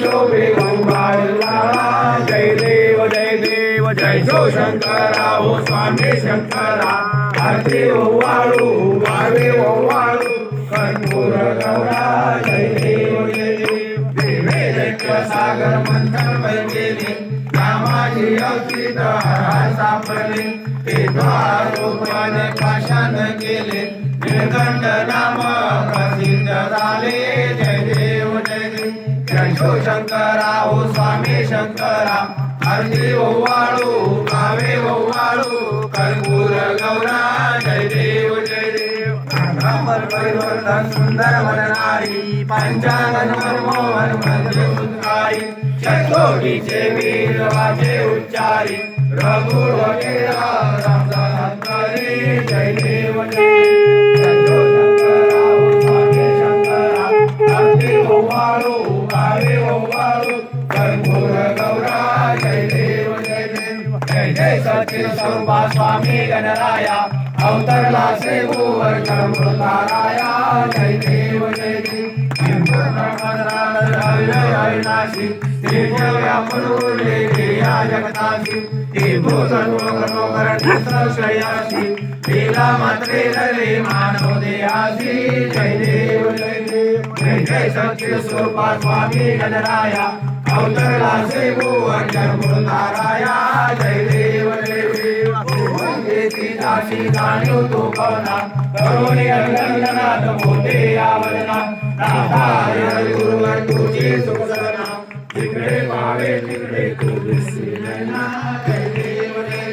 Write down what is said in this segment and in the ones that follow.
शोभे गंगाळा जय देव जय देव जय जो शंकरा ओ स्वामी शंकरा आरती ओवाळू गावे ओवाळू कर्पूर गौरा जय देव जय देव देवे दैत्य सागर मंथन पैकेली रामाची अवतीत हरा सापडली ते द्वारोपाने पाषाण केले निर्गंड नाम जय शंकरा ओ स्वामी शंकरा. अर्धी ओवाळू कावे ओवाळू. कर्पूर गौरा जय देव जय देव. ब्राह्मण परिवर्तन सुंदर वननारी पंचानन मनमोहन म्हणजे सुंदरी. शतकोटीचे वीर वाचे उच्चारी. रघुर जय स्वामी गणराया अवतरला श्री भुवर कर्मृताराया जय देव जय देव। अविनाशी ते जगताशी ते लीला मात्रे रले मानव देहासी जय देव जय देव। जय जय सत्य स्वरूपा स्वामी गणराया अवतरला श्री भुवन कर्मृताराया भुवनेची दासी जाणीव तो कवना करुणी अभिनंदनात मोठे आवडना नाथा गुरुवर तुझी सुख सदना तिकडे पावे तिकडे तू दिसली नैना जय देव जय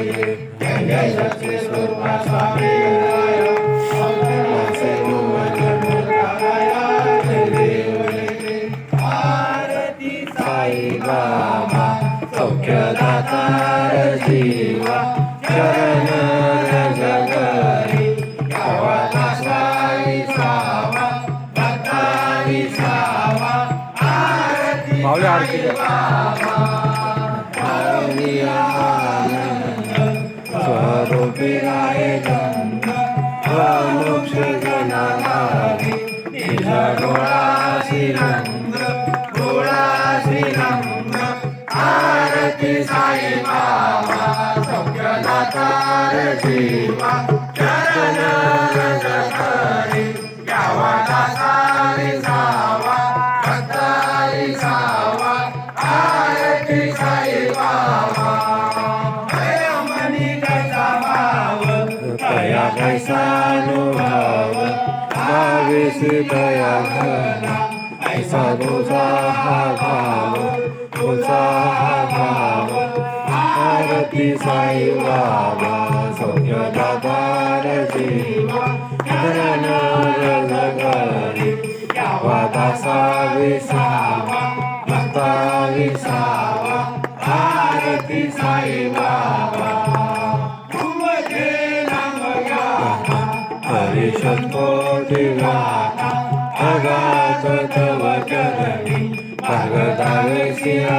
स्वरूपी राय मोक्ष जनाधारी तिला डोळा श्रीरंग डोळा श्रीरंग आरती साई बाबा सौख्यदातार जीवा चरण रजधारी सानुभाव भावेस दया घना ऐसा गोचा हा भाव गोचा हा भाव आरती साई बाबा सौदादार जीवा धरण रजगारी यावा दासा विसावा भक्ता विसावा आरती साई बाबा शतकोटिराता भगात तव चरणी भगदावेशियनाथा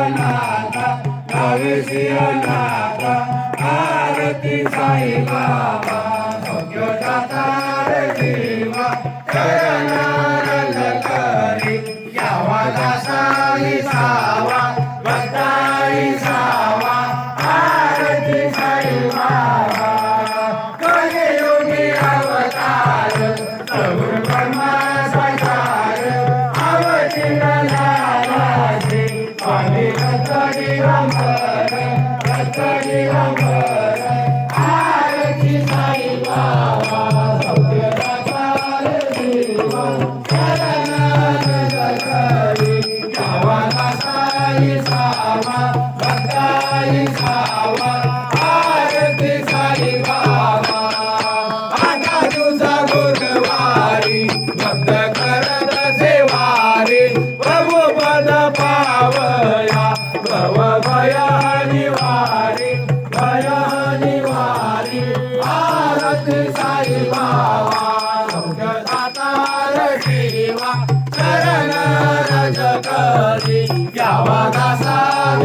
भावेशियनाथा भारती साई बाबा सौख्योदातार जीवा करणार करी यावा दासाई सावा भक्ताई सावा भारती साई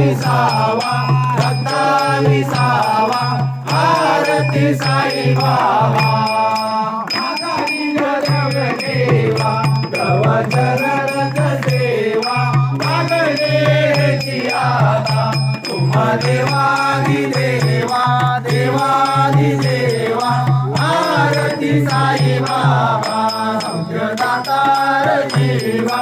विसावा रत्ता विसावा आरती साई बाबा। देवा गवचरत सेवा मागणे आता देवा देवादि देवा आरती साई बाबा सौख्यदातार जीवा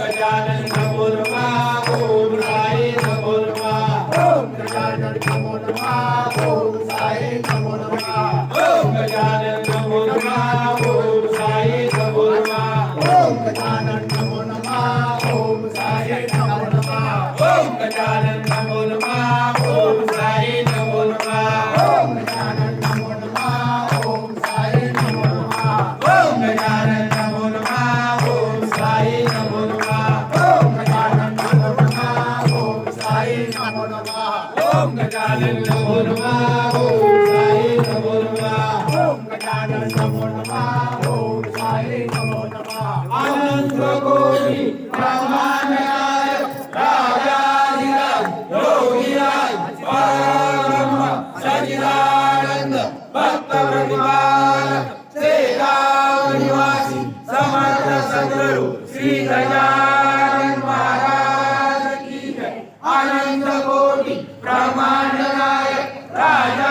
गजानन राजा